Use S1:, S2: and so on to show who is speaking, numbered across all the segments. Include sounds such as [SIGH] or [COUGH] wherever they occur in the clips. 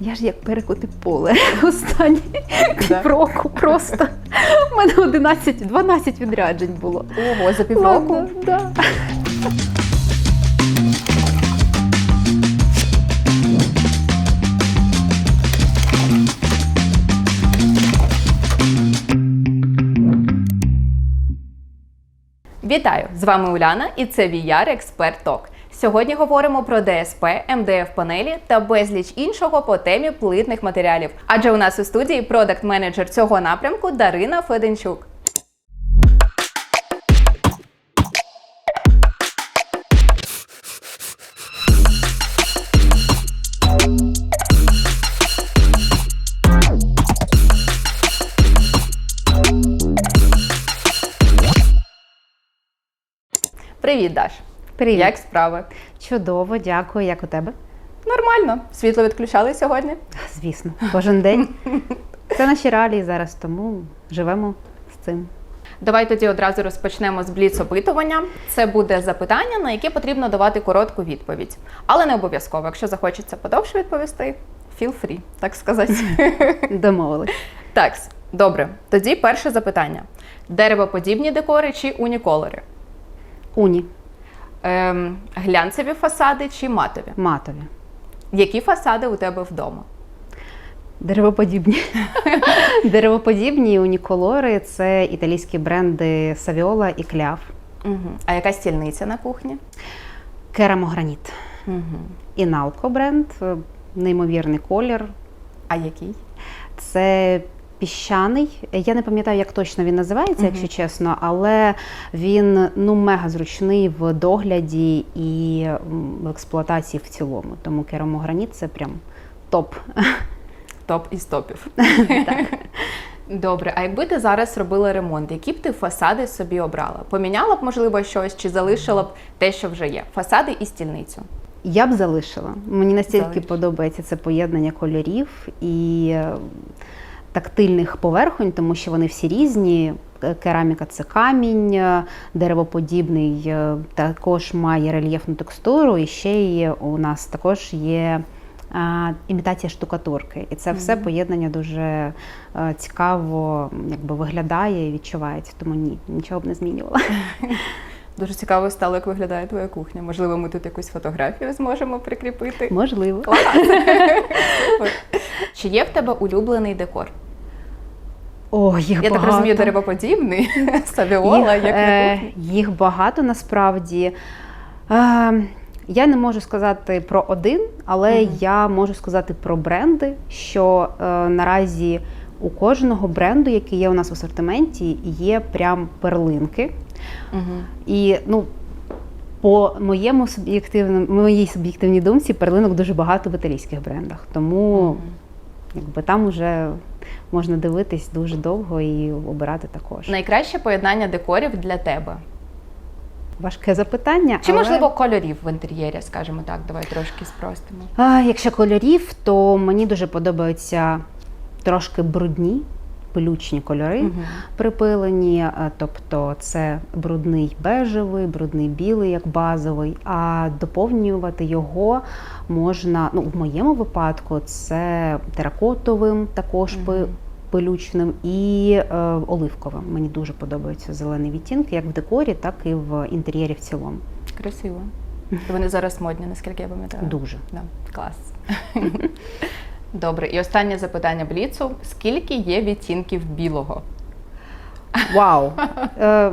S1: Я ж як перекоти поле [LAUGHS] останні півроку просто. У мене 11-12 відряджень було.
S2: Ого, за півроку.
S1: Да.
S2: Вітаю! З вами Уляна і це VR Експерт Ток. Сьогодні говоримо про ДСП, МДФ панелі та безліч іншого по темі плитних матеріалів. Адже у нас у студії продакт-менеджер цього напрямку Дарина Феденчук. Привіт, Даш!
S1: Привіт.
S2: Як справи?
S1: Чудово, дякую. Як у тебе?
S2: Нормально. Світло відключали сьогодні.
S1: Звісно, кожен день. Це наші реалії зараз, тому живемо з цим.
S2: Давай тоді одразу розпочнемо з бліц-опитування. Це буде запитання, на яке потрібно давати коротку відповідь. Але не обов'язково. Якщо захочеться подовше відповісти, feel free, так сказати. [LAUGHS]
S1: Домовились.
S2: так, добре. Тоді перше запитання: деревоподібні декори чи уніколори?
S1: Уні,
S2: Ем, глянцеві фасади чи матові?
S1: матові,
S2: Які фасади у тебе вдома?
S1: деревоподібні. [LAUGHS] Деревоподібні уніколори це італійські бренди Савіола і Кляв.
S2: Угу. А яка стільниця на кухні?
S1: Керамограніт.
S2: Угу.
S1: Іналко бренд, е, неймовірний колір.
S2: А який?
S1: Це піщаний. Я не пам'ятаю, як точно він називається,
S2: Мгм.
S1: якщо чесно, але він ну мега зручний в догляді і в експлуатації в цілому. Тому керамограніт це прям топ.
S2: Топ із топів. [LAUGHS] Добре, а якби ти зараз робила ремонт, які б ти фасади собі обрала? Поміняла б, можливо, щось чи залишила б те, що вже є? Фасади і стільницю.
S1: Я б залишила. Мені настільки
S2: Залиш.
S1: подобається це поєднання кольорів і тактильних поверхонь, тому що вони всі різні. Е, Кераміка це камінь, е, деревоподібний е, також має рельєфну текстуру, і ще й у нас також є імітація штукатурки. І це все поєднання дуже цікаво якби, виглядає і відчувається. Тому ні, нічого б не змінювала. [LAUGHS]
S2: Дуже цікаво стало, як виглядає твоя кухня. Можливо, ми тут якусь фотографію зможемо прикріпити.
S1: Можливо.
S2: Клас! [LAUGHS] Чи є в тебе улюблений декор?
S1: О, їх
S2: Я так
S1: багато.
S2: розумію, деревоподібний, [LAUGHS] [LAUGHS] савіола,
S1: їх,
S2: як
S1: е, їх багато насправді. Е, я не можу сказати про один, але
S2: Мгм.
S1: я можу сказати про бренди, що е, наразі у кожного бренду, який є у нас в асортименті, є прям перлинки.
S2: Мгм.
S1: І ну, по моєму суб'єктивному, моїй суб'єктивній думці, перлинок дуже багато в італійських брендах. Тому
S2: Мгм.
S1: якби там вже можна дивитись дуже довго і обирати також.
S2: Найкраще поєднання декорів для тебе.
S1: Важке запитання.
S2: Чи
S1: але...
S2: можливо кольорів в інтер'єрі, скажімо так, давай трошки спростимо.
S1: А, якщо кольорів, то мені дуже подобаються трошки брудні, пилючні кольори
S2: Мгм.
S1: припилені. е, Тобто це брудний бежевий, брудний білий як базовий. А доповнювати його можна, ну в моєму випадку, це теракотовим, також
S2: Мгм.
S1: пилючним і е, оливковим. Мені дуже подобаються зелені відтінки, як в декорі, так і в інтер'єрі в цілому.
S2: Красиво. Вони зараз модні, наскільки я пам'ятаю.
S1: Дуже.
S2: Да, клас. [LAUGHS] Добре, і останнє запитання Бліцу: скільки є відтінків білого?
S1: Вау! Е,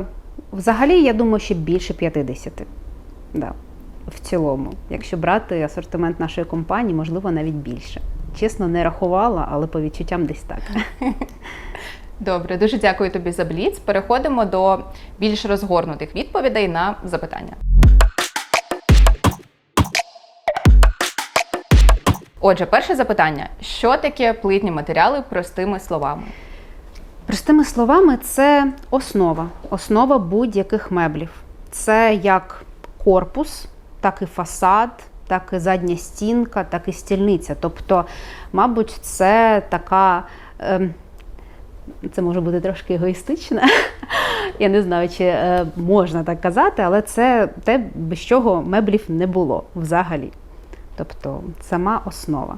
S1: взагалі, я думаю, що більше 50. Да. В цілому, якщо брати асортимент нашої компанії, можливо, навіть більше. Чесно, не рахувала, але по відчуттям десь так. [LAUGHS]
S2: Добре, дуже дякую тобі за бліц. Переходимо до більш розгорнутих відповідей на запитання. Отже, перше запитання: що таке плитні матеріали простими словами?
S1: Простими словами, це основа, основа будь-яких меблів. Це як корпус, так і фасад, так і задня стінка, так і стільниця. Тобто, мабуть, це така. ем, Це може бути трошки егоїстично. Я не знаю, чи е, можна так казати, але це те, без чого меблів не було взагалі. Тобто сама основа.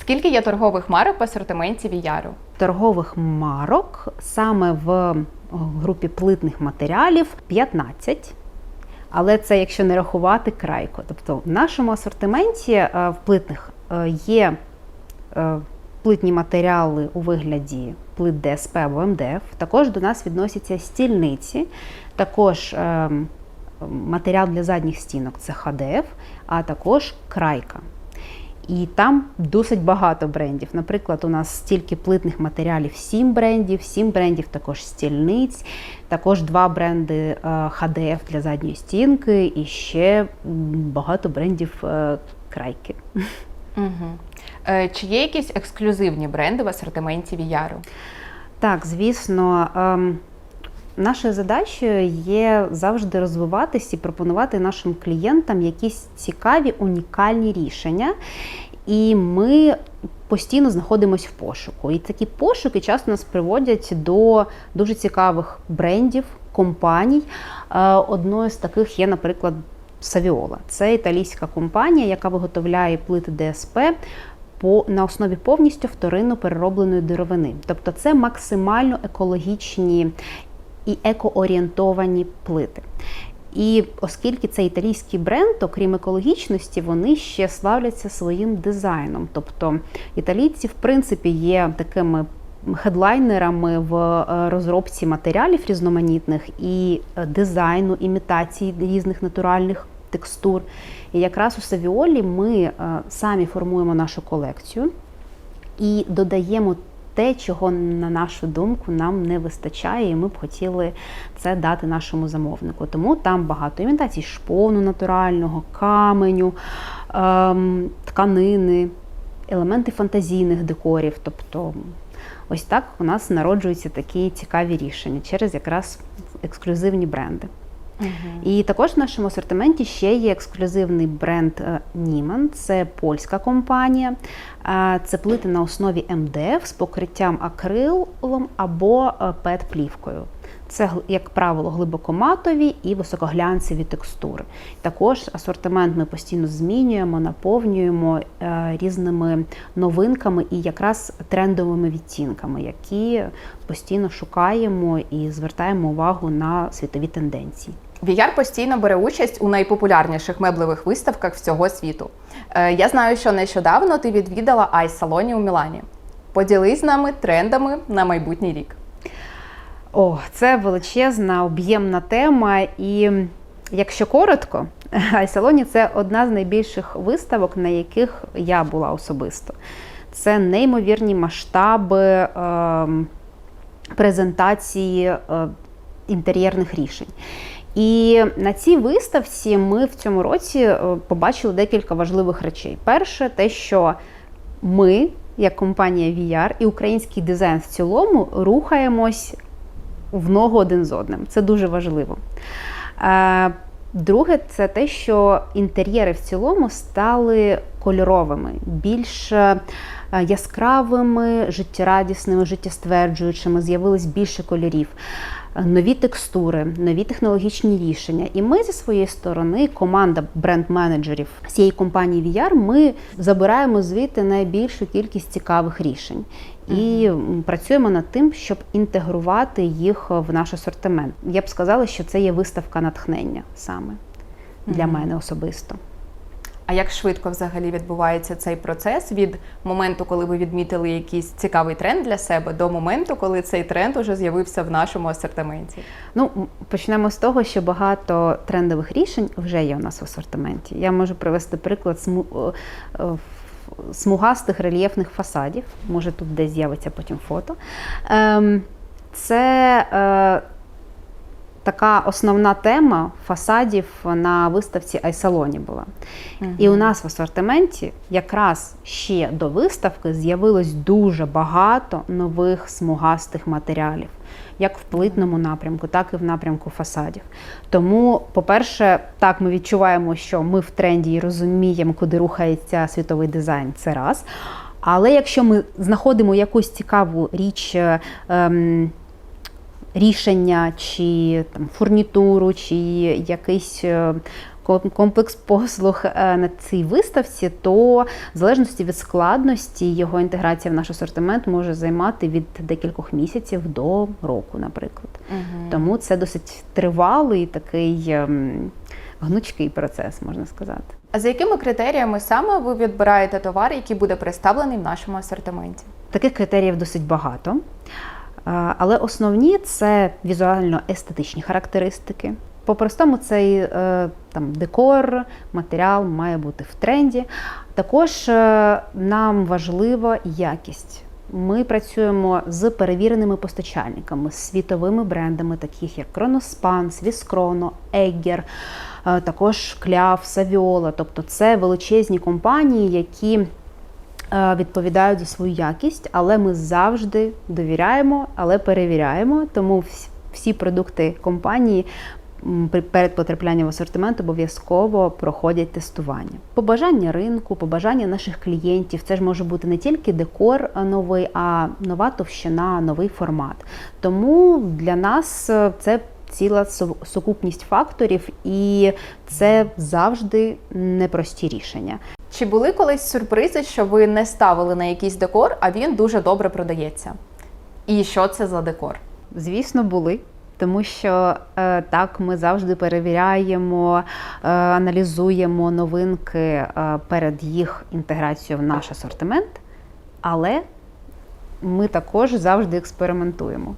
S2: Скільки є торгових марок в асортименті Віяру?
S1: Торгових марок саме в групі плитних матеріалів 15. Але це якщо не рахувати крайко. Тобто в нашому асортименті е, в плитних е, є е, плитні матеріали у вигляді плит ДСП або МДФ. Також до нас відносяться стільниці, також е, матеріал для задніх стінок це ХДФ, а також крайка. І там досить багато брендів. Наприклад, у нас стільки плитних матеріалів 7 брендів, 7 брендів також стільниць, також два бренди е, HDF для задньої стінки і ще багато брендів е, крайки.
S2: Угу. Е, чи є якісь ексклюзивні бренди в асортименті Віяру?
S1: Так, звісно, ем, нашою задачею є завжди розвиватись і пропонувати нашим клієнтам якісь цікаві, унікальні рішення. І ми постійно знаходимося в пошуку. І такі пошуки часто нас приводять до дуже цікавих брендів, компаній. Е, Одною з таких є, наприклад, Савіола. Це італійська компанія, яка виготовляє плити ДСП по на основі повністю вторинно переробленої деревини. Тобто це максимально екологічні і екоорієнтовані плити. І оскільки це італійський бренд, окрім екологічності, вони ще славляться своїм дизайном. Тобто італійці, в принципі, є такими хедлайнерами в е, розробці матеріалів різноманітних і е, дизайну, імітації різних натуральних текстур. І якраз у Савіолі ми е, самі формуємо нашу колекцію і додаємо те, чого, на нашу думку, нам не вистачає, і ми б хотіли це дати нашому замовнику. Тому там багато імітацій шпону натурального, каменю, ем, тканини, елементи фантазійних декорів. Тобто, ось так у нас народжуються такі цікаві рішення через якраз ексклюзивні бренди. І також в нашому асортименті ще є ексклюзивний бренд Niemann. Це польська компанія. Це плити на основі МДФ з покриттям акрилом або е, пет-плівкою. Це, як правило, глибокоматові і високоглянцеві текстури. Також асортимент ми постійно змінюємо, наповнюємо е, різними новинками і якраз трендовими відтінками, які постійно шукаємо і звертаємо увагу на світові тенденції.
S2: Віяр постійно бере участь у найпопулярніших меблевих виставках всього світу. Е, я знаю, що нещодавно ти відвідала айс-салоні у Мілані. Поділись з нами трендами на майбутній рік.
S1: О, це величезна об'ємна тема. І якщо коротко, [LAUGHS] Айсалоні це одна з найбільших виставок, на яких я була особисто. Це неймовірні масштаби ем, презентації е, інтер'єрних рішень. І на цій виставці ми в цьому році е, побачили декілька важливих речей. Перше, те, що ми, як компанія VR і український дизайн в цілому, рухаємось в ногу один з одним. Це дуже важливо. Е, Друге, це те, що інтер'єри в цілому стали кольоровими, більш е, яскравими, життєрадісними, життєстверджуючими, з'явилось більше кольорів, нові текстури, нові технологічні рішення. І ми зі своєї сторони, команда бренд-менеджерів цієї компанії VR, ми забираємо звідти найбільшу кількість цікавих рішень і працюємо над тим, щоб інтегрувати їх в наш асортимент. Я б сказала, що це є виставка натхнення саме для мене особисто.
S2: А як швидко взагалі відбувається цей процес від моменту, коли ви відмітили якийсь цікавий тренд для себе, до моменту, коли цей тренд уже з'явився в нашому асортименті?
S1: Ну, почнемо з того, що багато трендових рішень вже є у нас в асортименті. Я можу привести приклад сму- е, е, смугастих рельєфних фасадів. Може, тут десь з'явиться потім фото. Ем, Це е, така основна тема фасадів на виставці Айсалоні була. І у нас в асортименті якраз ще до виставки з'явилось дуже багато нових смугастих матеріалів, як в плитному напрямку, так і в напрямку фасадів. Тому, по-перше, так ми відчуваємо, що ми в тренді і розуміємо, куди рухається світовий дизайн. Це раз. Але якщо ми знаходимо якусь цікаву річ. е, ем, Рішення, чи там фурнітуру, чи якийсь е, комплекс послуг е, на цій виставці, то в залежності від складності його інтеграція в наш асортимент може займати від декількох місяців до року, наприклад. Тому це досить тривалий такий ем, гнучкий процес, можна сказати.
S2: А за якими критеріями саме ви відбираєте товар, який буде представлений в нашому асортименті?
S1: Таких критеріїв досить багато. Але основні це візуально-естетичні характеристики. По-простому, цей е, там, декор, матеріал має бути в тренді. Також е, нам важлива якість. Ми працюємо з перевіреними постачальниками, з світовими брендами, таких як Кроноспан, Свіскроно, Еггер, також Кляв, Савіола. Тобто це величезні компанії, які відповідають за свою якість, але ми завжди довіряємо, але перевіряємо. Тому всі продукти компанії перед потраплянням в асортимент обов'язково проходять тестування. Побажання ринку, побажання наших клієнтів. Це ж може бути не тільки декор е, новий, а нова товщина, новий формат. Тому для нас е, це ціла су- сукупність факторів, і це завжди непрості рішення.
S2: Чи були колись сюрпризи, що ви не ставили на якийсь декор, а він дуже добре продається? І що це за декор?
S1: Звісно, були. Тому що е, так ми завжди перевіряємо, е, аналізуємо новинки е, перед їх інтеграцією в наш асортимент, але ми також завжди експериментуємо.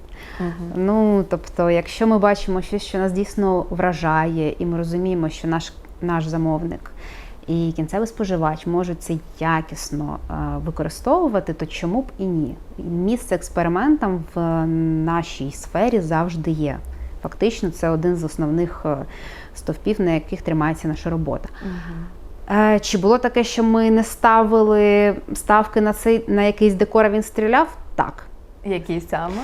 S1: Ну, тобто, якщо ми бачимо щось, що нас дійсно вражає, і ми розуміємо, що наш, наш замовник і кінцевий споживач можуть це якісно е, використовувати, то чому б і ні? Місце експериментам в нашій сфері завжди є. Фактично, це один з основних е, стовпів, на яких тримається наша робота. Е, Чи було таке, що ми не ставили ставки на цей на якийсь декор, а він стріляв? Так.
S2: Які саме?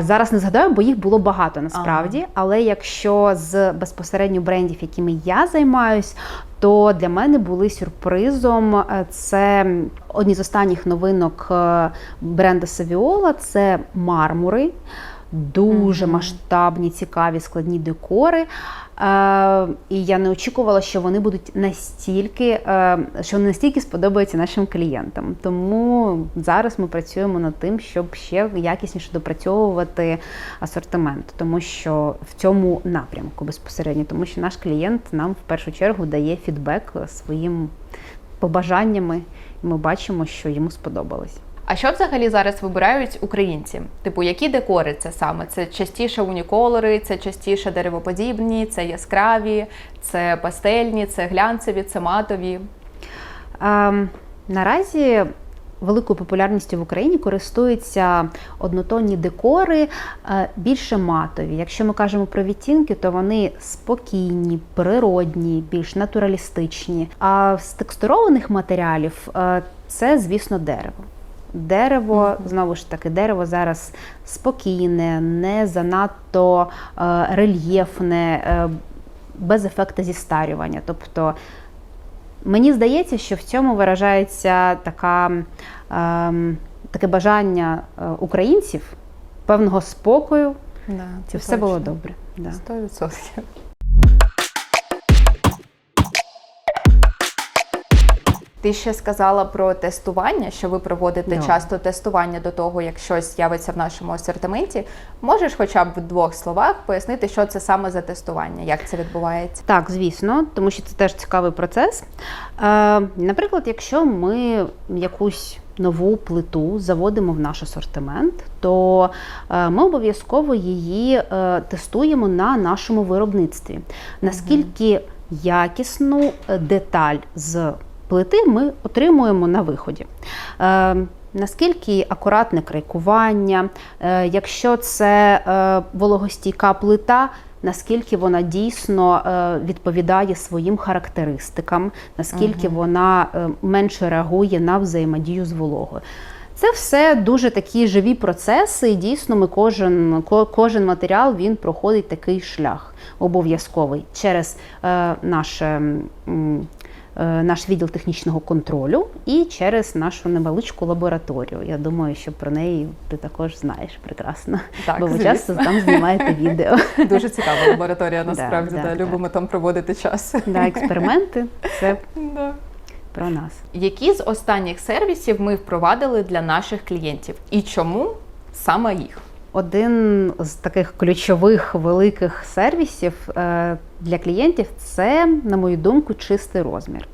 S1: Зараз не згадаю, бо їх було багато насправді. Але якщо з безпосередньо брендів, якими я займаюсь, то для мене були сюрпризом. е, Це одні з останніх новинок е, бренду Saviola, це мармури. Дуже масштабні, цікаві, складні декори. І я не очікувала, що вони будуть настільки, е, що вони настільки сподобаються нашим клієнтам. Тому зараз ми працюємо над тим, щоб ще якісніше допрацьовувати асортимент, тому що в цьому напрямку безпосередньо, тому що наш клієнт нам в першу чергу дає фідбек своїм побажаннями, ми бачимо, що йому сподобалось.
S2: А що взагалі зараз вибирають українці? Типу, які декори це саме? Це частіше уніколори, це частіше деревоподібні, це яскраві, це пастельні, це глянцеві, це матові.
S1: Ем, наразі великою популярністю в Україні користуються однотонні декори, е, більше матові. Якщо ми кажемо про відтінки, то вони спокійні, природні, більш натуралістичні. А з текстурованих матеріалів е, це, звісно, дерево. Дерево, знову ж таки, дерево зараз спокійне, не занадто е, рельєфне, е, без ефекту зістарювання. Тобто Мені здається, що в цьому виражається така, ем, таке бажання е, українців певного спокою.
S2: Да,
S1: Це все було добре. Да.
S2: 100%. Ти ще сказала про тестування, що ви проводите
S1: Да.
S2: часто тестування до того, як щось з'явиться в нашому асортименті. Можеш хоча б в двох словах пояснити, що це саме за тестування, як це відбувається?
S1: Так, звісно, тому що це теж цікавий процес. Е, наприклад, якщо ми якусь нову плиту заводимо в наш асортимент, то е, ми обов'язково її е, тестуємо на нашому виробництві. Наскільки якісну е, деталь з плити ми отримуємо на виході. Е, Наскільки акуратне крайкування, е, якщо це е, вологостійка плита, наскільки вона дійсно відповідає своїм характеристикам, наскільки вона е, менше реагує на взаємодію з вологою. Це все дуже такі живі процеси, і дійсно ми кожен, кожен матеріал він проходить такий шлях обов'язковий через е, наше наш відділ технічного контролю і через нашу невеличку лабораторію. Я думаю, що про неї ти також знаєш прекрасно.
S2: Так,
S1: бо ви часто там знімаєте [LAUGHS] відео.
S2: Дуже цікава лабораторія, насправді.
S1: да,
S2: да,
S1: да.
S2: Любимо там проводити час.
S1: Да, експерименти це
S2: Да.
S1: про нас.
S2: Які з останніх сервісів ми впровадили для наших клієнтів і чому саме їх?
S1: Один з таких ключових великих сервісів е, для клієнтів це, на мою думку, чистий розмір.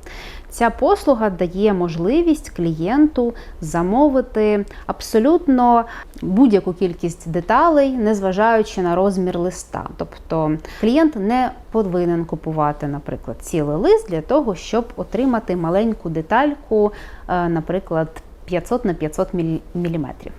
S1: Ця послуга дає можливість клієнту замовити абсолютно будь-яку кількість деталей, незважаючи на розмір листа. Тобто клієнт не повинен купувати, наприклад, цілий лист для того, щоб отримати маленьку детальку, е, наприклад. 500 на 500 міліметрів.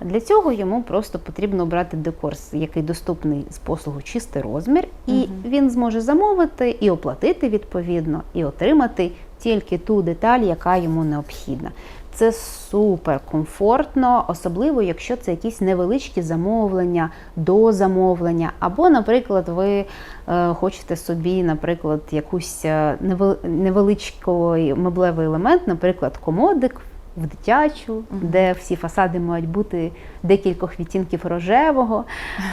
S1: Для цього йому просто потрібно обрати декор, який доступний з послугу чистий розмір, і
S2: Мгм.
S1: він зможе замовити і оплатити відповідно, і отримати тільки ту деталь, яка йому необхідна. Це супер комфортно, особливо якщо це якісь невеличкі замовлення, до замовлення, або, наприклад, ви е, хочете собі, наприклад, якусь е, невеличкий меблевий елемент, наприклад, комодик в дитячу, де всі фасади мають бути декількох відтінків рожевого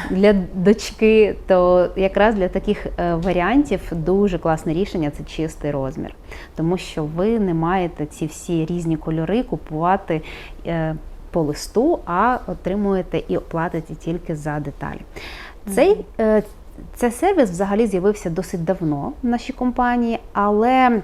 S1: для дочки, то якраз для таких е, варіантів дуже класне рішення це чистий розмір, тому що ви не маєте ці всі різні кольори купувати. е, По листу, а отримуєте і оплатите тільки за деталі. Цей, е, цей сервіс взагалі з'явився досить давно в нашій компанії, але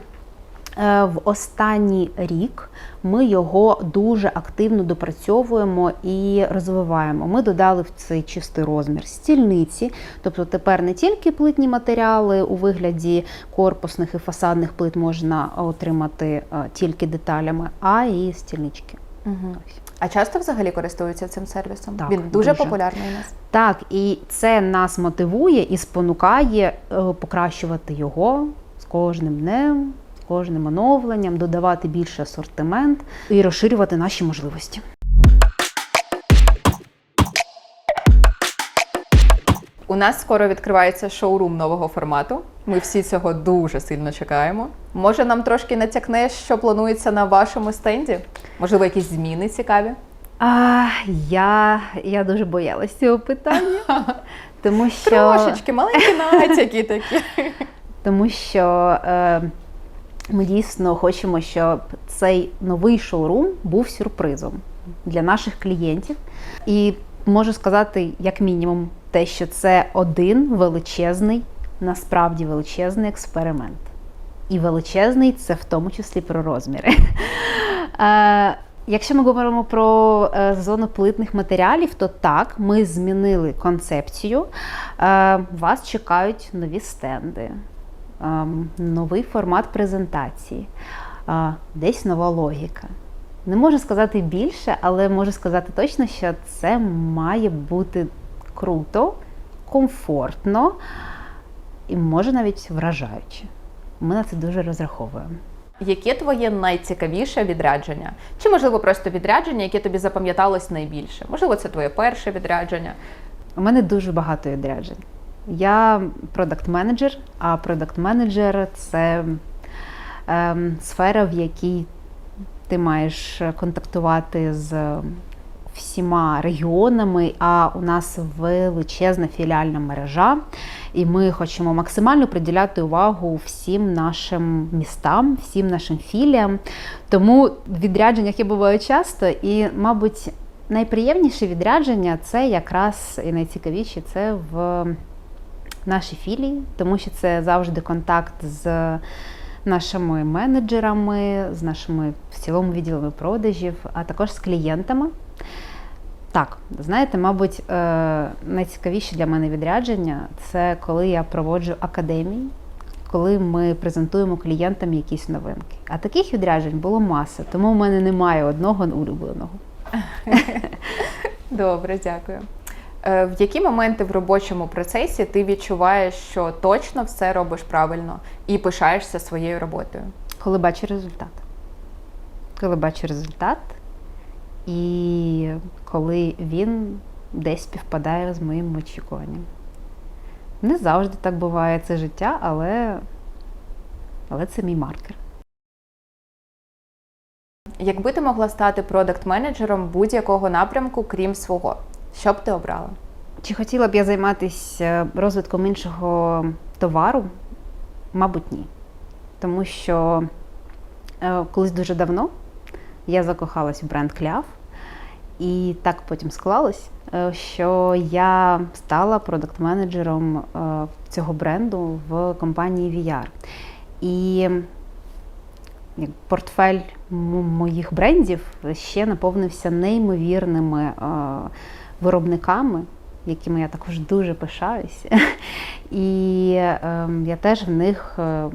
S1: В останній рік ми його дуже активно допрацьовуємо і розвиваємо. Ми додали в цей чистий розмір стільниці, тобто тепер не тільки плитні матеріали у вигляді корпусних і фасадних плит можна отримати е, тільки деталями, а і стільнички. Ось.
S2: А часто взагалі користуються цим сервісом?
S1: Так,
S2: Він дуже,
S1: дуже.
S2: популярний у нас.
S1: Так, і це нас мотивує і спонукає е, покращувати його з кожним днем, кожним оновленням, додавати більше асортимент і розширювати наші можливості.
S2: У нас скоро відкривається шоурум нового формату. Ми всі цього дуже сильно чекаємо. Може, нам трошки натякнеш, що планується на вашому стенді? Можливо, якісь зміни цікаві?
S1: А, я, я дуже боялась цього питання, [LAUGHS] тому що,
S2: Трошечки маленькі натяки такі. [LAUGHS]
S1: тому що е, ми дійсно хочемо, щоб цей новий шоурум був сюрпризом для наших клієнтів. І можу сказати, як мінімум, те, що це один величезний, насправді величезний експеримент. І величезний це в тому числі про розміри. [LAUGHS] Е, Якщо ми говоримо про е, зону плитних матеріалів, то так, ми змінили концепцію. Е, Вас чекають нові стенди, новий формат презентації, десь нова логіка. Не можу сказати більше, але можу сказати точно, що це має бути круто, комфортно і може навіть вражаюче. Ми на це дуже розраховуємо.
S2: Яке твоє найцікавіше відрядження? Чи можливо просто відрядження, яке тобі запам'яталось найбільше? Можливо, це твоє перше відрядження.
S1: У мене дуже багато відряджень. Я продакт-менеджер, а продакт-менеджер це ем, сфера, в якій ти маєш контактувати з всіма регіонами, а у нас величезна філіальна мережа, і ми хочемо максимально приділяти увагу всім нашим містам, всім нашим філіям. Тому в відрядженнях я буваю часто, і, мабуть, найприємніше відрядження це якраз і найцікавіше це в нашій філії, тому що це завжди контакт з нашими менеджерами, з нашими в цілому відділами продажів, а також з клієнтами. Так, знаєте, мабуть, е, найцікавіше для мене відрядження це коли я проводжу академії, коли ми презентуємо клієнтам якісь новинки. А таких відряджень було маса, тому в мене немає одного улюбленого. [LAUGHS]
S2: Добре, дякую. Е, В які моменти в робочому процесі ти відчуваєш, що точно все робиш правильно і пишаєшся своєю роботою?
S1: Коли бачу результат. Коли бачу результат, і коли він десь співпадає з моїм очікуванням. Не завжди так буває це життя, але, але це мій маркер.
S2: Якби ти могла стати продакт-менеджером будь-якого напрямку, крім свого, що б ти обрала?
S1: Чи хотіла б я займатися розвитком іншого товару? Мабуть, ні. Тому що е, колись дуже давно я закохалась в бренд Кляв, і так потім склалось, е, що я стала продакт-менеджером е, цього бренду в компанії VR. І портфель моїх брендів ще наповнився неймовірними е, виробниками, якими я також дуже пишаюся. І е, я теж в них е,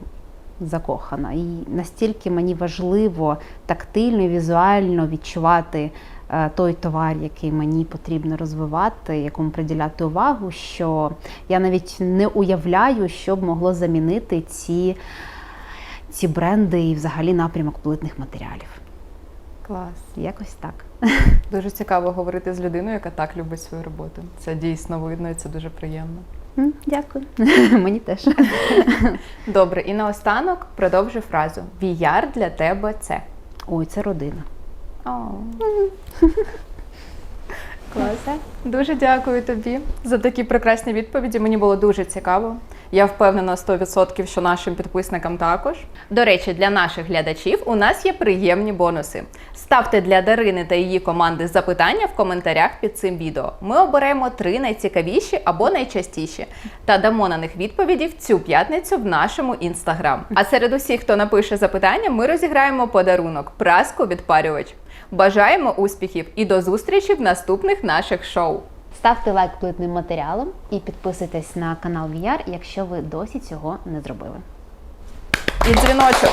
S1: закохана. І настільки мені важливо тактильно і візуально відчувати е, той товар, який мені потрібно розвивати, якому приділяти увагу, що я навіть не уявляю, що б могло замінити ці, ці бренди і взагалі напрямок плитних матеріалів.
S2: Клас.
S1: Якось так. [LAUGHS]
S2: Дуже цікаво говорити з людиною, яка так любить свою роботу. Це дійсно видно і це дуже приємно.
S1: Дякую. [LAUGHS] Мені теж. [LAUGHS]
S2: Добре, і наостанок продовжу фразу: VR для тебе це.
S1: Ой, це родина.
S2: Клас. Дуже дякую тобі за такі прекрасні відповіді. Мені було дуже цікаво. Я впевнена 100%, що нашим підписникам також. До речі, для наших глядачів у нас є приємні бонуси. Ставте для Дарини та її команди запитання в коментарях під цим відео. Ми оберемо три найцікавіші або найчастіші та дамо на них відповіді в цю п'ятницю в нашому інстаграм. А серед усіх, хто напише запитання, ми розіграємо подарунок праску відпарювач. Бажаємо успіхів і до зустрічі в наступних наших шоу.
S1: Ставте лайк плитним матеріалом і підписуйтесь на канал VR, якщо ви досі цього не зробили.
S2: І дзвіночок.